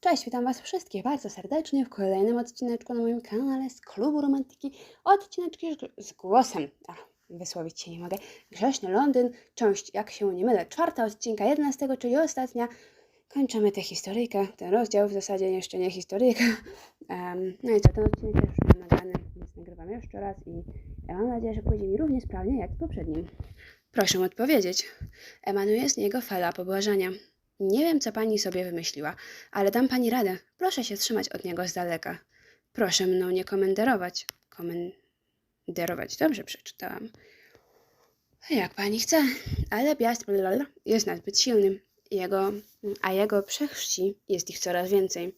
Cześć, witam Was wszystkich bardzo serdecznie w kolejnym odcineczku na moim kanale z Klubu Romantyki. Odcineczki z- głosem. A, wysłowić się nie mogę. Grzeszny Londyn, część, jak się nie mylę, czwarta odcinka 11, czyli ostatnia. Kończymy tę historyjkę, ten rozdział, w zasadzie jeszcze nie historyjka. Em, no i co, ten odcinek już mam nagrany, więc nagrywam jeszcze raz i ja mam nadzieję, że pójdzie mi równie sprawnie jak w poprzednim. Proszę odpowiedzieć. Emanuje z niego fala pobłażania. Nie wiem, co pani sobie wymyśliła, ale dam pani radę. Proszę się trzymać od niego z daleka. Proszę mną nie komenderować. Komenderować, dobrze przeczytałam. Jak pani chce, ale piast jest nazbyt silnym. Jego, a jego przechrzci jest ich coraz więcej.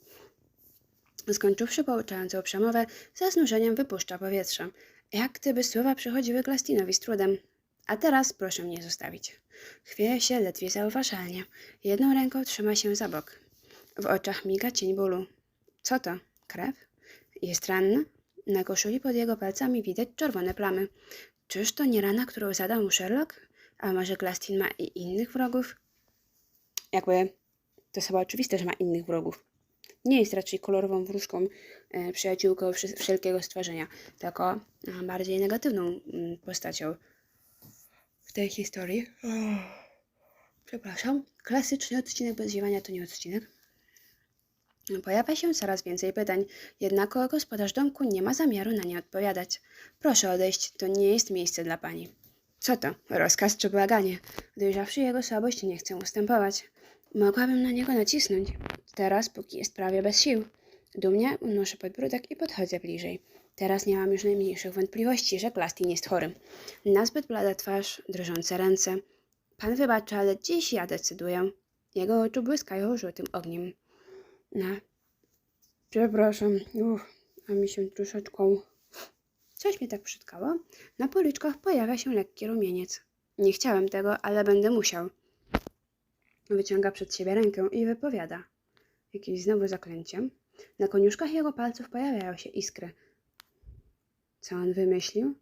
Skończywszy pouczającą przemowę, ze znużeniem wypuszcza powietrze. Jak gdyby słowa przychodziły Glastinowi z trudem. A teraz proszę mnie zostawić. Chwieje się ledwie zauważalnie. Jedną ręką trzyma się za bok. W oczach miga cień bólu. Co to? Krew? Jest ranny? Na koszuli pod jego palcami widać czerwone plamy. Czyż to nie rana, którą zadał mu Sherlock? A może Glastin ma i innych wrogów? Jakby to jest chyba oczywiste, że ma innych wrogów. Nie jest raczej kolorową wróżką, e, przyjaciółką wszelkiego stworzenia, tylko e, bardziej negatywną mm, postacią w tej historii. Przepraszam. Klasyczny odcinek bez ziewania to nie odcinek. Pojawia się coraz więcej pytań, jednak gospodarz domku nie ma zamiaru na nie odpowiadać. Proszę odejść, to nie jest miejsce dla pani. Co to? Rozkaz czy błaganie? Dojrzawszy jego słabość, nie chcę ustępować. Mogłabym na niego nacisnąć. Teraz, póki jest prawie bez sił. Dumnie unoszę podbródek i podchodzę bliżej. Teraz nie mam już najmniejszych wątpliwości, że Glastin jest chory. Nazbyt blada twarz, drżące ręce. Pan wybaczy, ale dziś ja decyduję. Jego oczy błyskają żółtym ogniem. Na. Przepraszam. Uff, a mi się troszeczkę. Coś mnie tak przytkało. Na policzkach pojawia się lekki rumieniec. Nie chciałem tego, ale będę musiał. Wyciąga przed siebie rękę i wypowiada. Jakieś znowu zaklęcie. Na koniuszkach jego palców pojawiają się iskry. Co on wymyślił?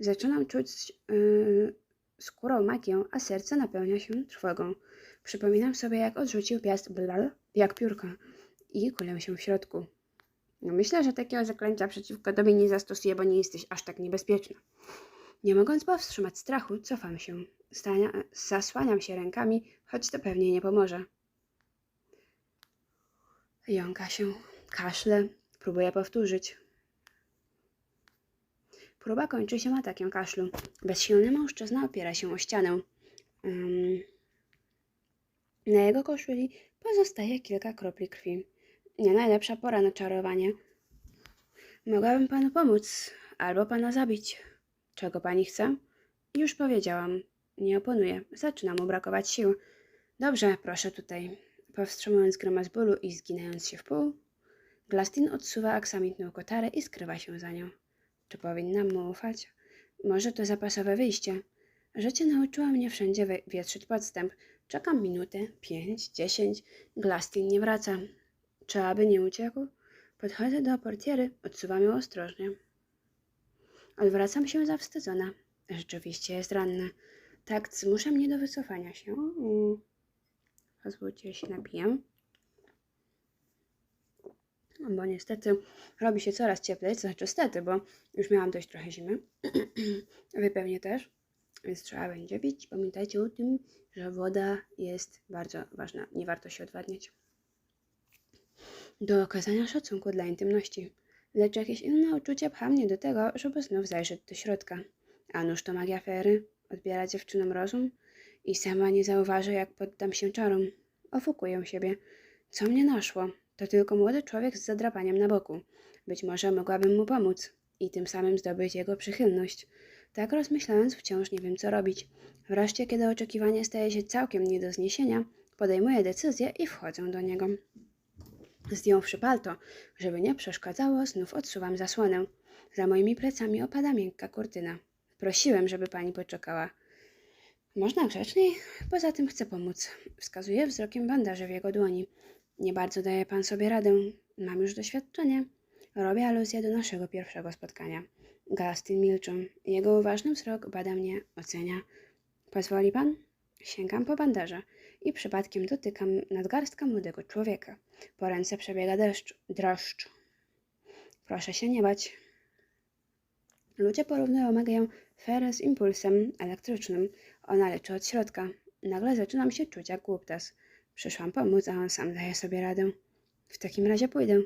Zaczynam czuć yy, skórą magię, a serce napełnia się trwogą. Przypominam sobie, jak odrzucił piast blal, jak piórka i kulę się w środku. No myślę, że takiego zaklęcia przeciwko tobie nie zastosuję, bo nie jesteś aż tak niebezpieczna. Nie mogąc powstrzymać strachu, cofam się. Stania, zasłaniam się rękami, choć to pewnie nie pomoże. Jąka się, kaszle, próbuję powtórzyć. Próba kończy się atakiem kaszlu. Bezsilny mężczyzna opiera się o ścianę. Ym, na jego koszuli pozostaje kilka kropli krwi. Nie najlepsza pora na czarowanie. Mogłabym panu pomóc, albo pana zabić. Czego pani chce? Już powiedziałam. Nie oponuję. Zaczyna mu brakować sił. Dobrze, proszę tutaj. Powstrzymując grymas bólu i zginając się w pół, Glastin odsuwa aksamitną kotarę i skrywa się za nią. Czy powinnam mu ufać? Może to zapasowe wyjście. Życie nauczyło mnie wszędzie wietrzyć podstęp. Czekam minutę, pięć, dziesięć. Glastin nie wraca. Czy aby nie uciekł? Podchodzę do portiery, odsuwam ją ostrożnie. Odwracam się zawstydzona. Rzeczywiście jest ranny. Tak zmusza mnie do wycofania się. Mm. Pozwólcie, się napiję. No Bo niestety robi się coraz cieplej, to znaczy stety, bo już miałam dość trochę zimy. Wy pewnie też, więc trzeba będzie pić. Pamiętajcie o tym, że woda jest bardzo ważna. Nie warto się odwadniać. Do okazania szacunku dla intymności. Lecz jakieś inne uczucie pcha mnie do tego, żeby znów zajrzeć do środka. A nuż to magia fery? Odbiera dziewczynom rozum? I sama nie zauważę, jak poddam się czarom. Ofukuję siebie. Co mnie naszło? To tylko młody człowiek z zadrapaniem na boku. Być może mogłabym mu pomóc i tym samym zdobyć jego przychylność. Tak rozmyślając, wciąż nie wiem, co robić. Wreszcie, kiedy oczekiwanie staje się całkiem nie do zniesienia, podejmuję decyzję i wchodzę do niego. Zdjąwszy palto, żeby nie przeszkadzało, znów odsuwam zasłonę. Za moimi plecami opada miękka kurtyna. Prosiłem, żeby pani poczekała. Można grzeczniej? Poza tym chcę pomóc. Wskazuję wzrokiem bandaże w jego dłoni. Nie bardzo daje pan sobie radę. Mam już doświadczenie. Robię aluzję do naszego pierwszego spotkania. Gastin milczy. Jego uważny wzrok bada mnie, ocenia. Pozwoli pan? Sięgam po bandaże. i przypadkiem dotykam nadgarstka młodego człowieka. Po ręce przebiega deszcz, dreszcz. Proszę się nie bać. Ludzie porównują magię Fery z impulsem elektrycznym. Ona leczy od środka. Nagle zaczynam się czuć jak głuptas. Przyszłam pomóc, a on sam daje sobie radę. W takim razie pójdę.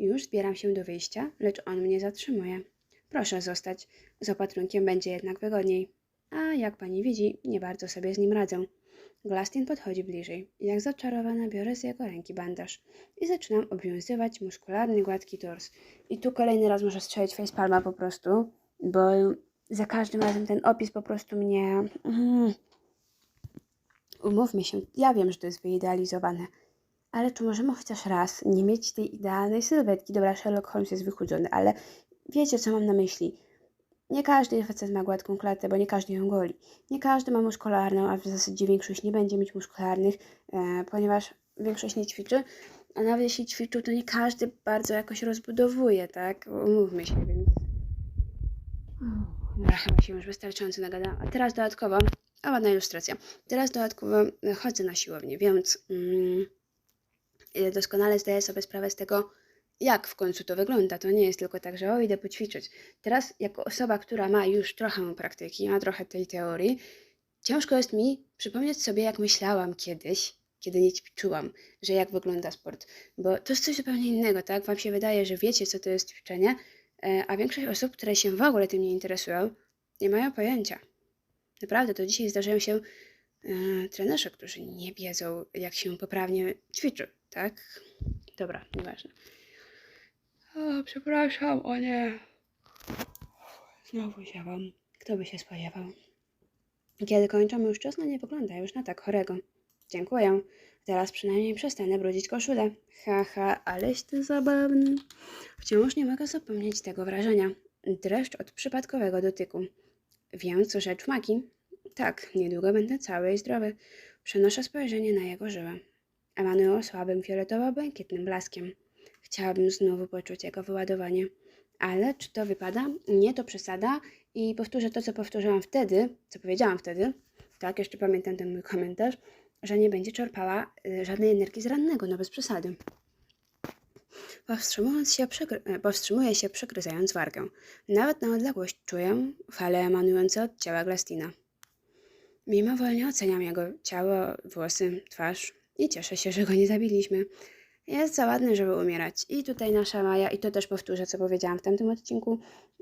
Już zbieram się do wyjścia, lecz on mnie zatrzymuje. Proszę zostać. Z opatrunkiem będzie jednak wygodniej. A jak pani widzi, nie bardzo sobie z nim radzę. Glastin podchodzi bliżej. Jak zaczarowana biorę z jego ręki bandaż i zaczynam obwiązywać muskularny, gładki tors. I tu kolejny raz muszę strzelić facepalma po prostu, bo za każdym razem ten opis po prostu mnie... Mm. Umówmy się, ja wiem, że to jest wyidealizowane, ale czy możemy chociaż raz nie mieć tej idealnej sylwetki? Dobra, Sherlock Holmes jest wychudzony, ale wiecie, co mam na myśli. Nie każdy facet ma gładką klatę, bo nie każdy ją goli. Nie każdy ma muskularną, a w zasadzie większość nie będzie mieć muskularnych, e, ponieważ większość nie ćwiczy. A nawet jeśli ćwiczył, to nie każdy bardzo jakoś rozbudowuje, tak? Umówmy się, więc... Dobra, chyba się już wystarczająco nagadałam. A teraz dodatkowo, a ładna ilustracja. Teraz dodatkowo e, chodzę na siłownię, więc mm, e, doskonale zdaję sobie sprawę z tego, jak w końcu to wygląda. To nie jest tylko tak, że o, idę poćwiczyć. Teraz, jako osoba, która ma już trochę praktyki, ma trochę tej teorii, ciężko jest mi przypomnieć sobie, jak myślałam kiedyś, kiedy nie ćwiczyłam, że jak wygląda sport. Bo to jest coś zupełnie innego, tak? Wam się wydaje, że wiecie, co to jest ćwiczenie, e, a większość osób, które się w ogóle tym nie interesują, nie mają pojęcia. Naprawdę, to dzisiaj zdarzają się e, trenerzy, którzy nie wiedzą, jak się poprawnie ćwiczy, tak? Dobra, nieważne. O, przepraszam, o nie. Znowu ziewam. Kto by się spodziewał? Kiedy kończę, mężczyzna nie wygląda już na tak chorego. Dziękuję. Teraz przynajmniej przestanę brudzić koszulę. Haha, aleś ty zabawny. Wciąż nie mogę zapomnieć tego wrażenia. Dreszcz od przypadkowego dotyku. Wiem, co rzecz magii. Tak, niedługo będę cały i zdrowy. Przenoszę spojrzenie na jego żyłę. Emanują słabym fioletowo-błękitnym blaskiem. Chciałabym znowu poczuć jego wyładowanie. Ale czy to wypada? Nie, to przesada. I powtórzę to, co powtórzyłam wtedy, co powiedziałam wtedy. Tak, jeszcze pamiętam ten mój komentarz, że nie będzie czerpała y, żadnej energii z rannego, no bez przesady. Powstrzymując się, przegry- e, powstrzymuję się, przegryzając wargę. Nawet na odległość czuję fale emanujące od ciała Glastina. Mimowolnie oceniam jego ciało, włosy, twarz i cieszę się, że go nie zabiliśmy. Jest za ładny, żeby umierać. I tutaj nasza Maja, i to też powtórzę, co powiedziałam w tamtym odcinku,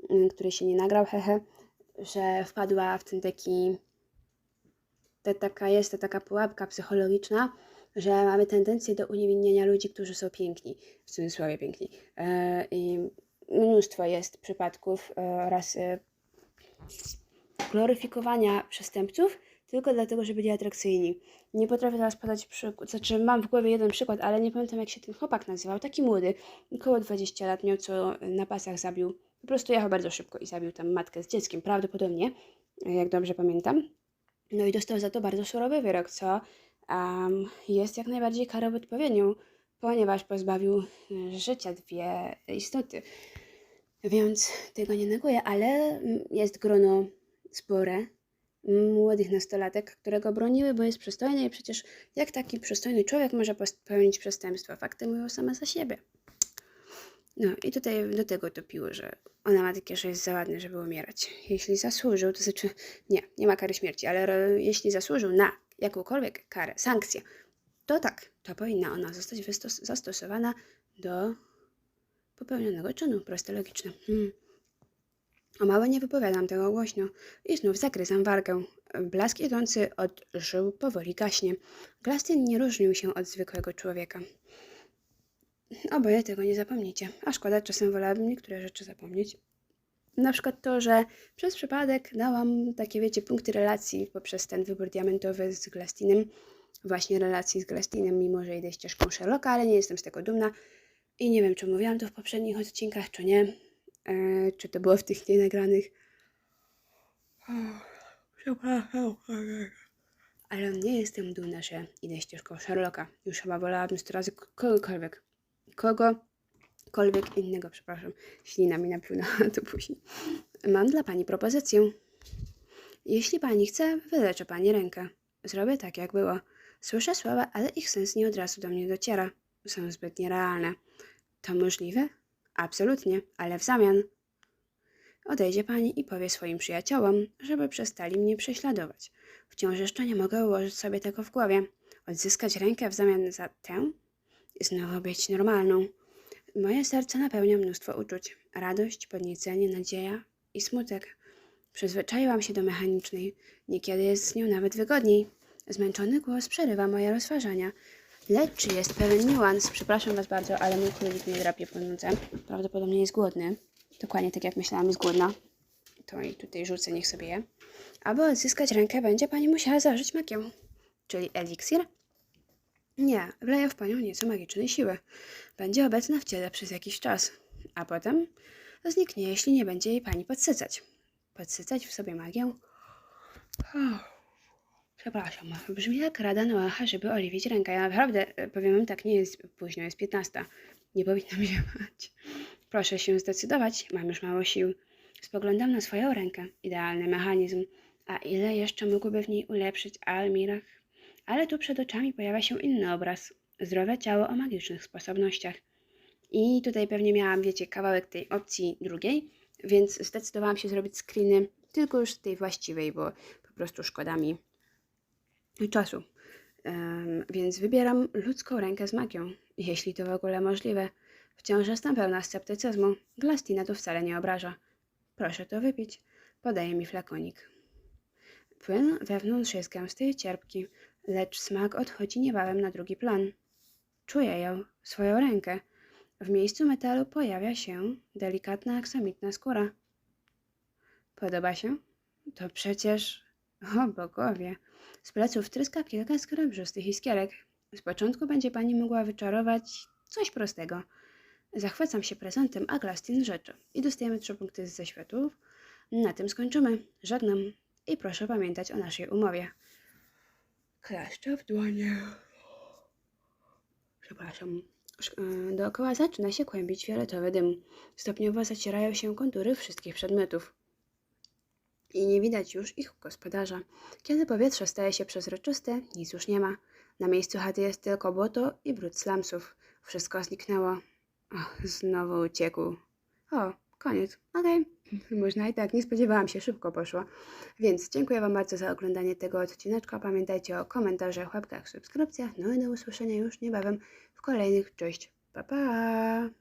mm, który się nie nagrał, hehe, że wpadła w ten taki, to taka jest to taka pułapka psychologiczna, że mamy tendencję do uniewinnienia ludzi, którzy są piękni, w cudzysłowie piękni. E, I mnóstwo jest przypadków e, oraz e, gloryfikowania przestępców tylko dlatego, że byli atrakcyjni. Nie potrafię teraz podać przykład, znaczy mam w głowie jeden przykład, ale nie pamiętam jak się ten chłopak nazywał, taki młody, około 20 lat miał, co na pasach zabił, po prostu jechał bardzo szybko i zabił tam matkę z dzieckiem, prawdopodobnie, jak dobrze pamiętam. No i dostał za to bardzo surowy wyrok, co um, jest jak najbardziej karą odpowiednią, ponieważ pozbawił y, życia dwie istoty. Więc tego nie neguję, ale mm, jest grono spore młodych nastolatek, które go broniły, bo jest przystojny i przecież jak taki przystojny człowiek może popełnić przestępstwo? Fakty mówią same za siebie. No i tutaj do tego topiło, że ona ma takie, że jest za ładny, żeby umierać. Jeśli zasłużył, to znaczy nie, nie ma kary śmierci, ale ro- jeśli zasłużył na jakąkolwiek karę, sankcję, to tak, to powinna ona zostać zastosowana do popełnionego czynu. Proste, logiczne. Hmm. O małe nie wypowiadam tego głośno i znów zagryzam wargę. Blask idący od żył powoli gaśnie. Glastin nie różnił się od zwykłego człowieka. Oboje tego nie zapomnicie. A szkoda, czasem wolałabym niektóre rzeczy zapomnieć. Na przykład to, że przez przypadek dałam takie, wiecie, punkty relacji poprzez ten wybór diamentowy z Glastinem. Właśnie relacji z Glastinem, mimo że idę ścieżką Sherlocka, ale nie jestem z tego dumna. I nie wiem, czy mówiłam to w poprzednich odcinkach, czy nie. E, czy to było w tych nienagranych. Ale nie jestem dumna, że idę ścieżką Sherlocka. Już chyba wolałabym 100 razy kogokolwiek. Kogokolwiek innego, przepraszam. Ślina mi napłynęła, to później. Mam dla pani propozycję. Jeśli pani chce, wyleczę pani rękę. Zrobię tak, jak było. Słyszę słowa, ale ich sens nie od razu do mnie dociera. Są zbyt nierealne. To możliwe? Absolutnie, ale w zamian odejdzie pani i powie swoim przyjaciołom, żeby przestali mnie prześladować. Wciąż jeszcze nie mogę ułożyć sobie tego w głowie. Odzyskać rękę w zamian za tę? I znowu być normalną. Moje serce napełnia mnóstwo uczuć. Radość, podniecenie, nadzieja i smutek. Przyzwyczaiłam się do mechanicznej. Niekiedy jest z nią nawet wygodniej. Zmęczony głos przerywa moje rozważania. Lecz jest pewien niuans? Przepraszam Was bardzo, ale mój królik mnie drapie po nudze. Prawdopodobnie jest głodny. Dokładnie tak jak myślałam, jest głodna. To i tutaj rzucę, niech sobie je. Aby odzyskać rękę, będzie Pani musiała zażyć magię. Czyli eliksir? Nie, wleję w Panią nieco magicznej siły. Będzie obecna w ciele przez jakiś czas. A potem zniknie, jeśli nie będzie jej Pani podsycać. Podsycać w sobie magię? Przepraszam, brzmi jak rada Noacha, żeby oliwić rękę. Ja naprawdę, e, powiem wam tak, nie jest późno, jest 15. Nie powinnam się bać. Proszę się zdecydować, mam już mało sił. Spoglądam na swoją rękę. Idealny mechanizm. A ile jeszcze mógłby w niej ulepszyć Almirach? Ale tu przed oczami pojawia się inny obraz. Zdrowe ciało o magicznych sposobnościach. I tutaj pewnie miałam, wiecie, kawałek tej opcji drugiej, więc zdecydowałam się zrobić screeny tylko już tej właściwej, bo po prostu szkoda mi czasu. Em, więc wybieram ludzką rękę z magią, jeśli to w ogóle możliwe. Wciąż jestem pełna sceptycyzmu. Glastina tu wcale nie obraża. Proszę to wypić. Podaje mi flakonik. Płyn wewnątrz jest gęsty i cierpki, lecz smak odchodzi niebawem na drugi plan. Czuję ją, swoją rękę. W miejscu metalu pojawia się delikatna aksamitna skóra. Podoba się? To przecież... O bogowie! Z pleców tryska kilka skrębrzystych iskierek. Z początku będzie pani mogła wyczarować coś prostego. Zachwycam się prezentem, a Glastin rzeczy. I dostajemy trzy punkty ze światów. Na tym skończymy. Żegnam. I proszę pamiętać o naszej umowie. Kleszcze w dłonie. Przepraszam. Sz- e, Dookoła zaczyna się kłębić fioletowy dym. Stopniowo zacierają się kontury wszystkich przedmiotów. I nie widać już ich gospodarza. Kiedy powietrze staje się przezroczyste, nic już nie ma. Na miejscu chaty jest tylko błoto i brud slamsów. Wszystko zniknęło. Znowu uciekł. O, koniec. Okej. Można i tak, nie spodziewałam się, szybko poszło. Więc dziękuję Wam bardzo za oglądanie tego odcineczka. Pamiętajcie o komentarzach, łapkach, subskrypcjach. No i do usłyszenia już niebawem w kolejnych. Cześć. Pa, pa!